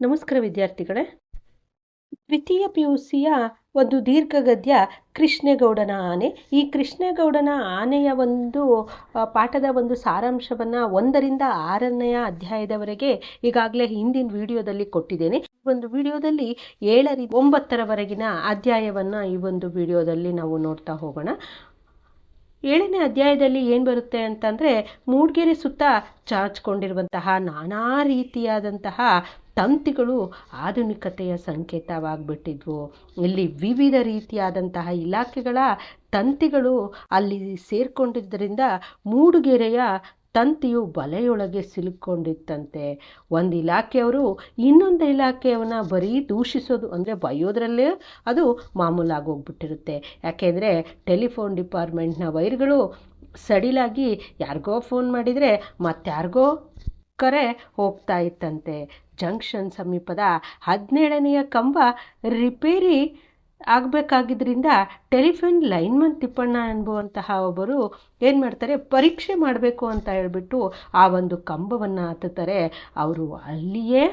ನಮಸ್ಕಾರ ವಿದ್ಯಾರ್ಥಿಗಳೇ. ದ್ವಿತೀಯ ಪಿ ಯು ಸಿಯ ಒಂದು ದೀರ್ಘ ಗದ್ಯ ಕೃಷ್ಣೇಗೌಡನ ಆನೆ. ಈ ಕೃಷ್ಣೇಗೌಡನ ಆನೆಯ ಒಂದು ಪಾಠದ ಒಂದು ಸಾರಾಂಶವನ್ನು ಒಂದರಿಂದ ಆರನೆಯ ಅಧ್ಯಾಯದವರೆಗೆ ಈಗಾಗಲೇ ಹಿಂದಿನ ವಿಡಿಯೋದಲ್ಲಿ ಕೊಟ್ಟಿದ್ದೇನೆ. ಈ ಒಂದು ವಿಡಿಯೋದಲ್ಲಿ ಏಳರಿಂದ ಒಂಬತ್ತರವರೆಗಿನ ಅಧ್ಯಾಯವನ್ನು ಈ ಒಂದು ವಿಡಿಯೋದಲ್ಲಿ ನಾವು ನೋಡ್ತಾ ಹೋಗೋಣ. ಏಳನೇ ಅಧ್ಯಾಯದಲ್ಲಿ ಏನು ಬರುತ್ತೆ ಅಂತಂದರೆ, ಮೂಡಿಗೆರೆ ಸುತ್ತ ಚಾಚ್ಕೊಂಡಿರುವಂತಹ ನಾನಾ ರೀತಿಯಾದಂತಹ ತಂತಿಗಳು ಆಧುನಿಕತೆಯ ಸಂಕೇತವಾಗಿಬಿಟ್ಟಿದ್ವು. ಇಲ್ಲಿ ವಿವಿಧ ರೀತಿಯಾದಂತಹ ಇಲಾಖೆಗಳ ತಂತಿಗಳು ಅಲ್ಲಿ ಸೇರಿಕೊಂಡಿದ್ದರಿಂದ ಮೂಡುಗೆರೆಯ ತಂತಿಯು ಬಲೆಯೊಳಗೆ ಸಿಲುಕೊಂಡಿತ್ತಂತೆ. ಒಂದು ಇಲಾಖೆಯವರು ಇನ್ನೊಂದು ಇಲಾಖೆಯವನ್ನ ಬರೀ ದೂಷಿಸೋದು ಅಂದರೆ ಬೈಯೋದ್ರಲ್ಲೇ ಅದು ಮಾಮೂಲಾಗಿ ಹೋಗ್ಬಿಟ್ಟಿರುತ್ತೆ ಯಾಕೆಂದರೆ ಟೆಲಿಫೋನ್ ಡಿಪಾರ್ಟ್ಮೆಂಟ್ನ ವೈರ್ಗಳು ಸಡಿಲಾಗಿ ಯಾರಿಗೋ ಫೋನ್ ಮಾಡಿದರೆ ಮತ್ತಾರಿಗೋ ಕರೆ ಹೋಗ್ತಾ ಇತ್ತಂತೆ. ಜಂಕ್ಷನ್ ಸಮೀಪದ ಹದಿನೇಳನೆಯ ಕಂಬ ರಿಪೇರಿ ಆಗಬೇಕಾಗಿದ್ದರಿಂದ ಟೆಲಿಫೋನ್ ಲೈನ್ಮನ್ ತಿಪ್ಪಣ್ಣ ಎಂಬುವಂತಹ ಒಬ್ಬರು ಏನು ಮಾಡ್ತಾರೆ, ಪರೀಕ್ಷೆ ಮಾಡಬೇಕು ಅಂತ ಹೇಳಿಬಿಟ್ಟು ಆ ಒಂದು ಕಂಬವನ್ನು ಹತ್ತುತ್ತಾರೆ. ಅವರು ಅಲ್ಲಿಯೇ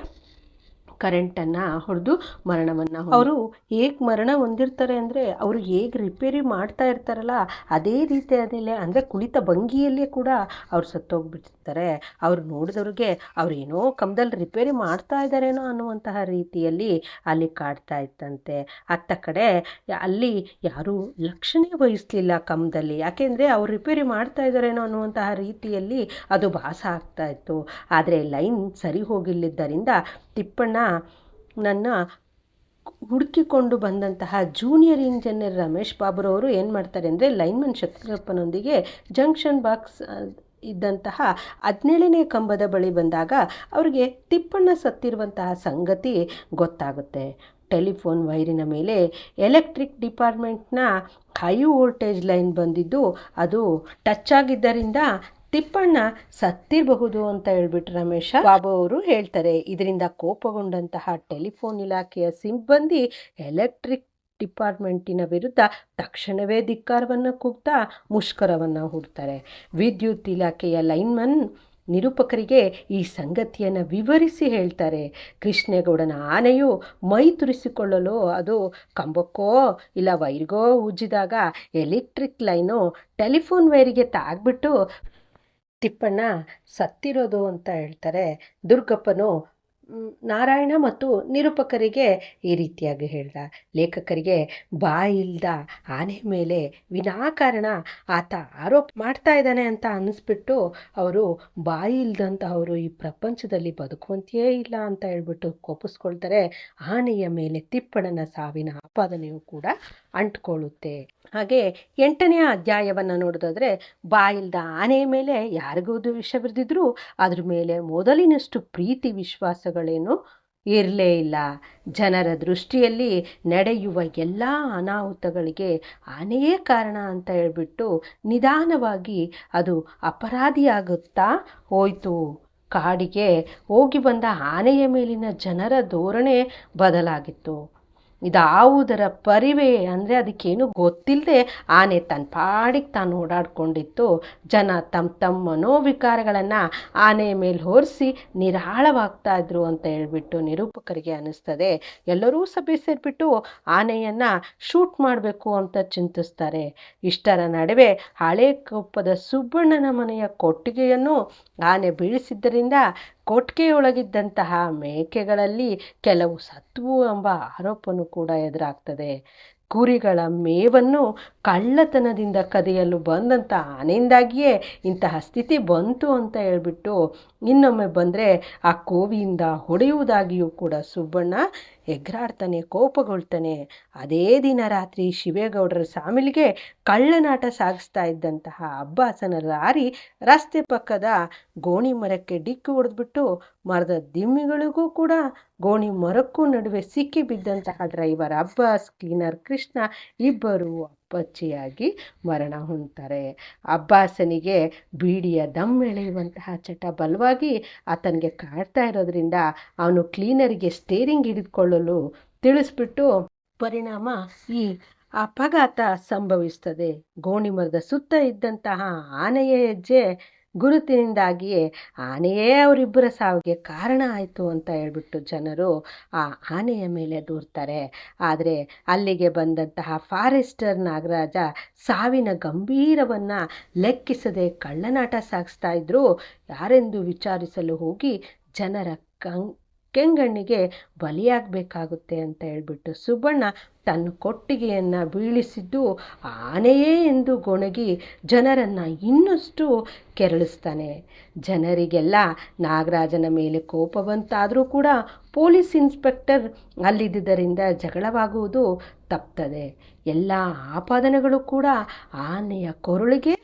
ಕರೆಂಟನ್ನು ಹೊಡೆದು ಮರಣವನ್ನು ಅವರು ಹೇಗೆ ಮರಣ ಹೊಂದಿರ್ತಾರೆ ಅಂದರೆ ಅವರು ಹೇಗೆ ರಿಪೇರಿ ಮಾಡ್ತಾ ಇರ್ತಾರಲ್ಲ, ಅದೇ ರೀತಿ ಅದೇ ಅಂದರೆ ಕುಳಿತ ಭಂಗಿಯಲ್ಲೇ ಕೂಡ ಅವ್ರು ಸತ್ತೋಗ್ಬಿಟ್ಟಿರ್ತಾರೆ. ಅವ್ರು ನೋಡಿದವ್ರಿಗೆ ಅವ್ರು ಏನೋ ಕಂಬದಲ್ಲಿ ರಿಪೇರಿ ಮಾಡ್ತಾ ಇದ್ದಾರೇನೋ ಅನ್ನುವಂತಹ ರೀತಿಯಲ್ಲಿ ಅಲ್ಲಿ ಕಾಡ್ತಾ ಇತ್ತಂತೆ. ಅತ್ತ ಕಡೆ ಅಲ್ಲಿ ಯಾರೂ ಲಕ್ಷಣೆ ವಹಿಸ್ಲಿಲ್ಲ ಕಂಬದಲ್ಲಿ ಯಾಕೆಂದರೆ ಅವ್ರು ರಿಪೇರಿ ಮಾಡ್ತಾ ಇದ್ದಾರೇನೋ ಅನ್ನುವಂತಹ ರೀತಿಯಲ್ಲಿ ಅದು ಭಾಸ ಆಗ್ತಾ ಇತ್ತು. ಆದರೆ ಲೈನ್ ಸರಿ ಹೋಗಿಲ್ಲದ್ದರಿಂದ ತಿಪ್ಪಣ್ಣ ನನ್ನ ಹುಡುಕಿಕೊಂಡು ಬಂದಂತಹ ಜೂನಿಯರ್ ಇಂಜಿನಿಯರ್ ರಮೇಶ್ ಬಾಬುರವರು ಏನು ಮಾಡ್ತಾರೆ ಅಂದರೆ ಲೈನ್ಮನ್ ಶಕ್ತಿಯಪ್ಪನೊಂದಿಗೆ ಜಂಕ್ಷನ್ ಬಾಕ್ಸ್ ಇದ್ದಂತಹ ಹದಿನೇಳನೇ ಕಂಬದ ಬಳಿ ಬಂದಾಗ ಅವರಿಗೆ ತಿಪ್ಪಣ್ಣ ಸತ್ತಿರುವಂತಹ ಸಂಗತಿ ಗೊತ್ತಾಗುತ್ತೆ. ಟೆಲಿಫೋನ್ ವೈರಿನ ಮೇಲೆ ಎಲೆಕ್ಟ್ರಿಕ್ ಡಿಪಾರ್ಟ್ಮೆಂಟ್ನ ಹೈ ವೋಲ್ಟೇಜ್ ಲೈನ್ ಬಂದಿದ್ದು ಅದು ಟಚ್ ಆಗಿದ್ದರಿಂದ ತಿಪ್ಪಣ್ಣ ಸತ್ತಿರಬಹುದು ಅಂತ ಹೇಳ್ಬಿಟ್ಟು ರಮೇಶ ಬಾಬು ಅವರು ಹೇಳ್ತಾರೆ. ಇದರಿಂದ ಕೋಪಗೊಂಡಂತಹ ಟೆಲಿಫೋನ್ ಇಲಾಖೆಯ ಸಿಬ್ಬಂದಿ ಎಲೆಕ್ಟ್ರಿಕ್ ಡಿಪಾರ್ಟ್ಮೆಂಟಿನ ವಿರುದ್ಧ ತಕ್ಷಣವೇ ಧಿಕ್ಕಾರವನ್ನು ಕೂಗ್ತಾ ಮುಷ್ಕರವನ್ನು ಹುಡ್ತಾರೆ. ವಿದ್ಯುತ್ ಇಲಾಖೆಯ ಲೈನ್ಮನ್ ನಿರೂಪಕರಿಗೆ ಈ ಸಂಗತಿಯನ್ನು ವಿವರಿಸಿ ಹೇಳ್ತಾರೆ. ಕೃಷ್ಣೇಗೌಡನ ಆನೆಯು ಮೈ ತುರಿಸಿಕೊಳ್ಳಲು ಅದು ಕಂಬಕ್ಕೋ ಇಲ್ಲ ವೈರ್ಗೋ ಉಜ್ಜಿದಾಗ ಎಲೆಕ್ಟ್ರಿಕ್ ಲೈನು ಟೆಲಿಫೋನ್ ವೈರಿಗೆ ತಾಗ್ಬಿಟ್ಟು ತಿಪ್ಪಣ್ಣ ಸತ್ತಿರೋದು ಅಂತ ಹೇಳ್ತಾರೆ. ದುರ್ಗಪ್ಪನು ನಾರಾಯಣ ಮತ್ತು ನಿರೂಪಕರಿಗೆ ಈ ರೀತಿಯಾಗಿ ಹೇಳ್ದ. ಲೇಖಕರಿಗೆ, ಬಾಯಿಲ್ದ ಆನೆ ಮೇಲೆ ವಿನಾಕಾರಣ ಆತ ಆರೋಪ ಮಾಡ್ತಾ ಇದ್ದಾನೆ ಅಂತ ಅನ್ನಿಸ್ಬಿಟ್ಟು ಅವರು ಬಾಯಿ ಇಲ್ದಂತಹವರು ಈ ಪ್ರಪಂಚದಲ್ಲಿ ಬದುಕುವಂತೆಯೇ ಇಲ್ಲ ಅಂತ ಹೇಳ್ಬಿಟ್ಟು ಕೋಪಿಸ್ಕೊಳ್ತಾರೆ. ಆನೆಯ ಮೇಲೆ ತಿಪ್ಪಣ್ಣನ ಸಾವಿನ ಆಪಾದನೆಯು ಕೂಡ ಅಂಟ್ಕೊಳ್ಳುತ್ತೆ. ಹಾಗೆ ಎಂಟನೆಯ ಅಧ್ಯಾಯವನ್ನು ನೋಡೋದಾದರೆ ಬಾಯಿಲ್ದ ಆನೆಯ ಮೇಲೆ ಯಾರಿಗೂ ವಿಷ ಬಿರಿದಿದ್ರು, ಅದ್ರ ಮೇಲೆ ಮೊದಲಿನಷ್ಟು ಪ್ರೀತಿ ವಿಶ್ವಾಸಗಳೇನು ಇರಲೇ ಇಲ್ಲ. ಜನರ ದೃಷ್ಟಿಯಲ್ಲಿ ನಡೆಯುವ ಎಲ್ಲ ಅನಾಹುತಗಳಿಗೆ ಆನೆಯೇ ಕಾರಣ ಅಂತ ಹೇಳ್ಬಿಟ್ಟು ನಿಧಾನವಾಗಿ ಅದು ಅಪರಾಧಿಯಾಗುತ್ತಾ ಹೋಯಿತು. ಕಾಡಿಗೆ ಹೋಗಿ ಬಂದ ಆನೆಯ ಮೇಲಿನ ಜನರ ಧೋರಣೆ ಬದಲಾಗಿತ್ತು. ಇದಾವುದರ ಪರಿವೆ ಅಂದರೆ ಅದಕ್ಕೇನು ಗೊತ್ತಿಲ್ಲದೆ ಆನೆ ತನ್ನ ಪಾಡಿಗೆ ತಾನು ಓಡಾಡ್ಕೊಂಡಿತ್ತು. ಜನ ತಮ್ಮ ತಮ್ಮ ಮನೋವಿಕಾರಗಳನ್ನು ಆನೆಯ ಮೇಲೆ ಹೊರಿಸಿ ನಿರಾಳವಾಗ್ತಾ ಇದ್ರು ಅಂತ ಹೇಳ್ಬಿಟ್ಟು ನಿರೂಪಕರಿಗೆ ಅನ್ನಿಸ್ತದೆ. ಎಲ್ಲರೂ ಸಭೆ ಸೇರಿಬಿಟ್ಟು ಆನೆಯನ್ನು ಶೂಟ್ ಮಾಡಬೇಕು ಅಂತ ಚಿಂತಿಸ್ತಾರೆ. ಇಷ್ಟರ ನಡುವೆ ಹಳೆ ಕೊಪ್ಪದ ಸುಬ್ಬಣ್ಣನ ಮನೆಯ ಕೊಟ್ಟಿಗೆಯನ್ನು ಆನೆ ಬೀಳಿಸಿದ್ದರಿಂದ ಕೊಟ್ಟಿಗೆಯೊಳಗಿದ್ದಂತಹ ಮೇಕೆಗಳಲ್ಲಿ ಕೆಲವು ಸತ್ವು ಎಂಬ ಆರೋಪವೂ ಕೂಡ ಎದುರಾಗ್ತದೆ. ಕುರಿಗಳ ಮೇವನ್ನು ಕಳ್ಳತನದಿಂದ ಕದಿಯಲು ಬಂದಂಥ ಆನೆಯಿಂದಾಗಿಯೇ ಇಂತಹ ಸ್ಥಿತಿ ಬಂತು ಅಂತ ಹೇಳ್ಬಿಟ್ಟು ಇನ್ನೊಮ್ಮೆ ಬಂದರೆ ಆ ಕೋವಿಯಿಂದ ಹೊಡೆಯುವುದಾಗಿಯೂ ಕೂಡ ಸುಬ್ಬಣ್ಣ ಎಗ್ರಾಡ್ತಾನೆ, ಕೋಪಗೊಳ್ತಾನೆ. ಅದೇ ದಿನ ರಾತ್ರಿ ಶಿವೇಗೌಡರ ಸಾಮಿಲಿಗೆ ಕಳ್ಳನಾಟ ಸಾಗಿಸ್ತಾ ಇದ್ದಂತಹ ಅಬ್ಬಾಸನ ಲಾರಿ ರಸ್ತೆ ಪಕ್ಕದ ಗೋಣಿ ಮರಕ್ಕೆ ಡಿಕ್ಕಿ ಹೊಡೆದ್ಬಿಟ್ಟು ಮರದ ದಿಮ್ಮಿಗಳಿಗೂ ಕೂಡ ಗೋಣಿ ಮರಕ್ಕೂ ನಡುವೆ ಸಿಕ್ಕಿ ಬಿದ್ದಂತಹ ಡ್ರೈವರ್, ಅಬ್ಬಾಸ್, ಕ್ಲೀನರ್ ಕೃಷ್ಣ ಇಬ್ಬರು ಅಪ್ಪಚ್ಚಿಯಾಗಿ ಮರಣ ಹೊಂದ್ತಾರೆ. ಅಬ್ಬಾಸನಿಗೆ ಬೀಡಿಯ ದಮ್ ಎಳೆಯುವಂತಹ ಚಟ ಬಲವಾಗಿ ಆತನಿಗೆ ಕಾಡ್ತಾ ಇರೋದ್ರಿಂದ ಅವನು ಕ್ಲೀನರಿಗೆ ಸ್ಟೇರಿಂಗ್ ಹಿಡಿದುಕೊಳ್ಳಲು ತಿಳಿಸ್ಬಿಟ್ಟು, ಪರಿಣಾಮ ಈ ಅಪಘಾತ ಸಂಭವಿಸ್ತದೆ. ಗೋಣಿಮರದ ಸುತ್ತ ಇದ್ದಂತಹ ಆನೆಯ ಹೆಜ್ಜೆ ಗುರುತಿನಿಂದಾಗಿಯೇ ಆನೆಯೇ ಅವರಿಬ್ಬರ ಸಾವಿಗೆ ಕಾರಣ ಆಯಿತು ಅಂತ ಹೇಳ್ಬಿಟ್ಟು ಜನರು ಆ ಆನೆಯ ಮೇಲೆ ದೂರ್ತಾರೆ. ಆದರೆ ಅಲ್ಲಿಗೆ ಬಂದಂತಹ ಫಾರೆಸ್ಟರ್ ನಾಗರಾಜ ಸಾವಿನ ಗಂಭೀರವನ್ನು ಲೆಕ್ಕಿಸದೆ ಕಳ್ಳನಾಟ ಸಾಗಿಸ್ತಾ ಇದ್ರು. ಯಾರೆಂದು ವಿಚಾರಿಸಲು ಹೋಗಿ ಜನರ ಕಂ ಕೆಂಗಣ್ಣಿಗೆ ಬಲಿಯಾಗಬೇಕಾಗುತ್ತೆ ಅಂತ ಹೇಳ್ಬಿಟ್ಟು ಸುಬ್ಬಣ್ಣ ತನ್ನ ಕೊಟ್ಟಿಗೆಯನ್ನು ಬೀಳಿಸಿದ್ದು ಆನೆಯೇ ಎಂದು ಗೊಣಗಿ ಜನರನ್ನು ಇನ್ನಷ್ಟು ಕೆರಳಿಸ್ತಾನೆ. ಜನರಿಗೆಲ್ಲ ನಾಗರಾಜನ ಮೇಲೆ ಕೋಪ ಬಂತಾದರೂ ಕೂಡ ಪೊಲೀಸ್ ಇನ್ಸ್ಪೆಕ್ಟರ್ ಅಲ್ಲಿದ್ದರಿಂದ ಜಗಳವಾಗುವುದು ತಪ್ತದೆ. ಎಲ್ಲ ಆಪಾದನೆಗಳು ಕೂಡ ಆನೆಯ ಕೊರಳಿಗೆ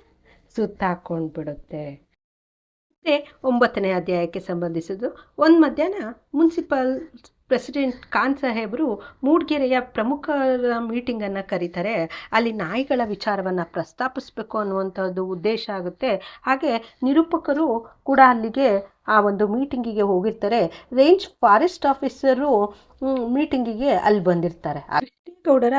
ಸುತ್ತಾಕೊಂಡು ಬಿಡುತ್ತೆ ಮತ್ತು ಒಂಬತ್ತನೇ ಅಧ್ಯಾಯಕ್ಕೆ ಸಂಬಂಧಿಸಿದ್ದು. ಒಂದು ಮಧ್ಯಾಹ್ನ ಮುನ್ಸಿಪಲ್ ಪ್ರೆಸಿಡೆಂಟ್ ಖಾನ್ ಸಾಹೇಬರು ಮೂಡಿಗೆರೆಯ ಪ್ರಮುಖರ ಮೀಟಿಂಗನ್ನು ಕರೀತಾರೆ. ಅಲ್ಲಿ ನಾಯಿಗಳ ವಿಚಾರವನ್ನು ಪ್ರಸ್ತಾಪಿಸಬೇಕು ಅನ್ನುವಂಥದ್ದು ಉದ್ದೇಶ ಆಗುತ್ತೆ. ಹಾಗೆ ನಿರೂಪಕರು ಕೂಡ ಅಲ್ಲಿಗೆ ಆ ಒಂದು ಮೀಟಿಂಗಿಗೆ ಹೋಗಿರ್ತಾರೆ. ರೇಂಜ್ ಫಾರೆಸ್ಟ್ ಆಫೀಸರು ಮೀಟಿಂಗಿಗೆ ಅಲ್ಲಿ ಬಂದಿರ್ತಾರೆ. ಗೌಡರ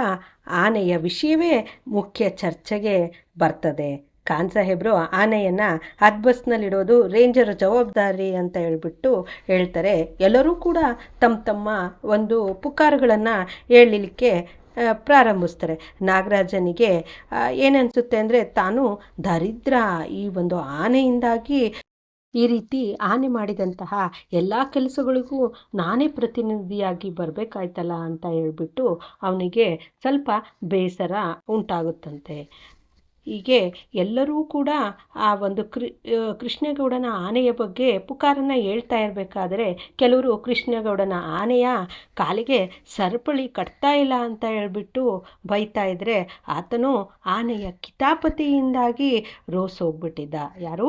ಆನೆಯ ವಿಷಯವೇ ಮುಖ್ಯ ಚರ್ಚೆಗೆ ಬರ್ತದೆ. ಖಾನ್ ಸಾಹೇಬರು ಆನೆಯನ್ನು ಹದ್ಬಸ್ನಲ್ಲಿಡೋದು ರೇಂಜರ್ ಜವಾಬ್ದಾರಿ ಅಂತ ಹೇಳ್ಬಿಟ್ಟು ಹೇಳ್ತಾರೆ. ಎಲ್ಲರೂ ಕೂಡ ತಮ್ಮ ತಮ್ಮ ಒಂದು ಪುಕಾರುಗಳನ್ನು ಹೇಳಲಿಕ್ಕೆ ಪ್ರಾರಂಭಿಸ್ತಾರೆ. ನಾಗರಾಜನಿಗೆ ಏನನ್ಸುತ್ತೆ ಅಂದರೆ ತಾನು ದರಿದ್ರ ಈ ಒಂದು ಆನೆಯಿಂದಾಗಿ ಈ ರೀತಿ ಆನೆ ಮಾಡಿದಂತಹ ಎಲ್ಲ ಕೆಲಸಗಳಿಗೂ ನಾನೇ ಪ್ರತಿನಿಧಿಯಾಗಿ ಬರಬೇಕಾಯ್ತಲ್ಲ ಅಂತ ಹೇಳ್ಬಿಟ್ಟು ಅವನಿಗೆ ಸ್ವಲ್ಪ ಬೇಸರ ಉಂಟಾಗುತ್ತಂತೆ. ಹೀಗೆ ಎಲ್ಲರೂ ಕೂಡ ಆ ಒಂದು ಕೃ ಕೃಷ್ಣಗೌಡನ ಆನೆಯ ಬಗ್ಗೆ ಪುಕಾರನ್ನು ಹೇಳ್ತಾ ಇರಬೇಕಾದ್ರೆ ಕೆಲವರು ಕೃಷ್ಣಗೌಡನ ಆನೆಯ ಕಾಲಿಗೆ ಸರಪಳಿ ಕಟ್ತಾ ಇಲ್ಲ ಅಂತ ಹೇಳ್ಬಿಟ್ಟು ಬೈತಾ ಇದ್ದರೆ ಆತನು ಆನೆಯ ಕಿತಾಪತಿಯಿಂದಾಗಿ ರೋಸ್ ಹೋಗ್ಬಿಟ್ಟಿದ್ದ. ಯಾರು?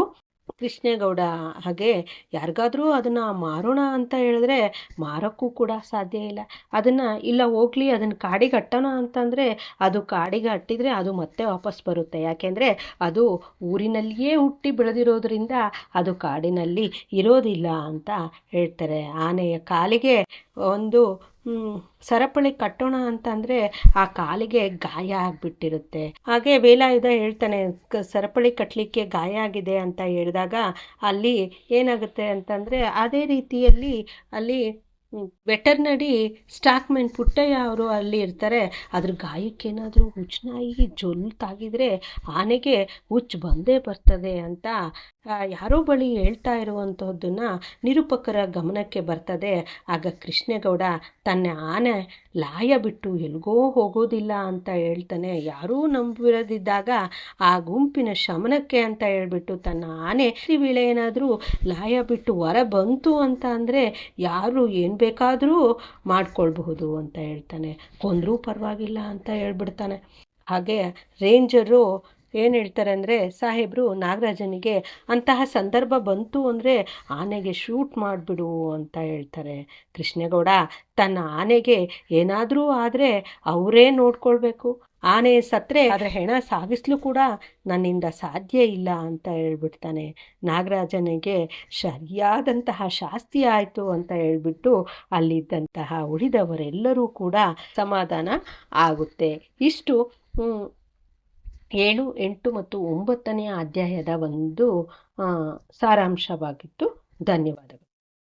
ಕೃಷ್ಣೇಗೌಡ ಹಾಗೆ ಯಾರಿಗಾದರೂ ಅದನ್ನು ಮಾರೋಣ ಅಂತ ಹೇಳಿದ್ರೆ ಮಾರೋಕ್ಕೂ ಕೂಡ ಸಾಧ್ಯ ಇಲ್ಲ. ಅದನ್ನು ಇಲ್ಲ ಹೋಗ್ಲಿ, ಅದನ್ನು ಕಾಡಿಗೆ ಕಟ್ಟೋಣ ಅಂತಂದರೆ ಅದು ಕಾಡಿಗೆ ಅಟ್ಟಿದರೆ ಅದು ಮತ್ತೆ ವಾಪಸ್ ಬರುತ್ತೆ. ಯಾಕೆಂದರೆ ಅದು ಊರಿನಲ್ಲಿಯೇ ಹುಟ್ಟಿ ಬೆಳೆದಿರೋದ್ರಿಂದ ಅದು ಕಾಡಿನಲ್ಲಿ ಇರೋದಿಲ್ಲ ಅಂತ ಹೇಳ್ತಾರೆ. ಆನೆಯ ಕಾಲಿಗೆ ಒಂದು ಸರಪಳಿ ಕಟ್ಟೋಣ ಅಂತಂದರೆ ಆ ಕಾಲಿಗೆ ಗಾಯ ಆಗಿಬಿಟ್ಟಿರುತ್ತೆ. ಹಾಗೆ ವೇಲಾಯುಧ ಹೇಳ್ತಾನೆ ಸರಪಳಿ ಕಟ್ಟಲಿಕ್ಕೆ ಗಾಯ ಆಗಿದೆ ಅಂತ ಹೇಳಿದಾಗ ಅಲ್ಲಿ ಏನಾಗುತ್ತೆ ಅಂತಂದರೆ ಅದೇ ರೀತಿಯಲ್ಲಿ ಅಲ್ಲಿ ವೆಟರ್ನರಿ ಸ್ಟಾಕ್ಮೆನ್ ಪುಟ್ಟಯ್ಯ ಅವರು ಅಲ್ಲಿ ಇರ್ತಾರೆ. ಅದ್ರ ಗಾಯಕ್ಕೇನಾದರೂ ಹುಚ್ಚನಾಯಿ ಜೊಲ್ ತಾಗಿದರೆ ಆನೆಗೆ ಹುಚ್ಚು ಬಂದೇ ಬರ್ತದೆ ಅಂತ ಯಾರೋ ಬಳಿ ಹೇಳ್ತಾ ಇರುವಂತಹದ್ದನ್ನು ನಿರೂಪಕರ ಗಮನಕ್ಕೆ ಬರ್ತದೆ. ಆಗ ಕೃಷ್ಣೇಗೌಡ ತನ್ನ ಆನೆ ಲಾಯ ಬಿಟ್ಟು ಎಲ್ಗೋ ಹೋಗೋದಿಲ್ಲ ಅಂತ ಹೇಳ್ತಾನೆ. ಯಾರೂ ನಂಬಿರದಿದ್ದಾಗ ಆ ಗುಂಪಿನ ಶಮನಕ್ಕೆ ಅಂತ ಹೇಳ್ಬಿಟ್ಟು ತನ್ನ ಆನೆ ವೇಳೆ ಏನಾದರೂ ಲಾಯ ಬಿಟ್ಟು ಹೊರ ಬಂತು ಅಂತ ಅಂದರೆ ಯಾರು ಏನು ಬೇಕಾದರೂ ಮಾಡ್ಕೊಳ್ಬಹುದು ಅಂತ ಹೇಳ್ತಾನೆ. ಕೊಂದರೂ ಪರವಾಗಿಲ್ಲ ಅಂತ ಹೇಳ್ಬಿಡ್ತಾನೆ. ಹಾಗೆ ರೇಂಜರು ಏನು ಹೇಳ್ತಾರೆ ಅಂದರೆ, ಸಾಹೇಬರು ನಾಗರಾಜನಿಗೆ ಅಂತಹ ಸಂದರ್ಭ ಬಂತು ಅಂದರೆ ಆನೆಗೆ ಶೂಟ್ ಮಾಡಿಬಿಡು ಅಂತ ಹೇಳ್ತಾರೆ. ಕೃಷ್ಣೇಗೌಡ ತನ್ನ ಆನೆಗೆ ಏನಾದರೂ ಆದರೆ ಅವರೇ ನೋಡ್ಕೊಳ್ಬೇಕು. ಆನೆ ಸತ್ತರೆ ಅದರ ಹೆಣ ಸಾಗಿಸ್ಲು ಕೂಡ ನನ್ನಿಂದ ಸಾಧ್ಯ ಇಲ್ಲ ಅಂತ ಹೇಳ್ಬಿಡ್ತಾನೆ. ನಾಗರಾಜನಿಗೆ ಸರಿಯಾದಂತಹ ಶಾಸ್ತಿ ಆಯಿತು ಅಂತ ಹೇಳ್ಬಿಟ್ಟು ಅಲ್ಲಿದ್ದಂತಹ ಉಳಿದವರೆಲ್ಲರೂ ಕೂಡ ಸಮಾಧಾನ ಆಗುತ್ತೆ. ಇಷ್ಟು ಏಳು ಎಂಟು ಮತ್ತು ಒಂಬತ್ತನೆಯ ಅಧ್ಯಾಯದ ಒಂದು ಸಾರಾಂಶವಾಗಿತ್ತು. ಧನ್ಯವಾದಗಳು.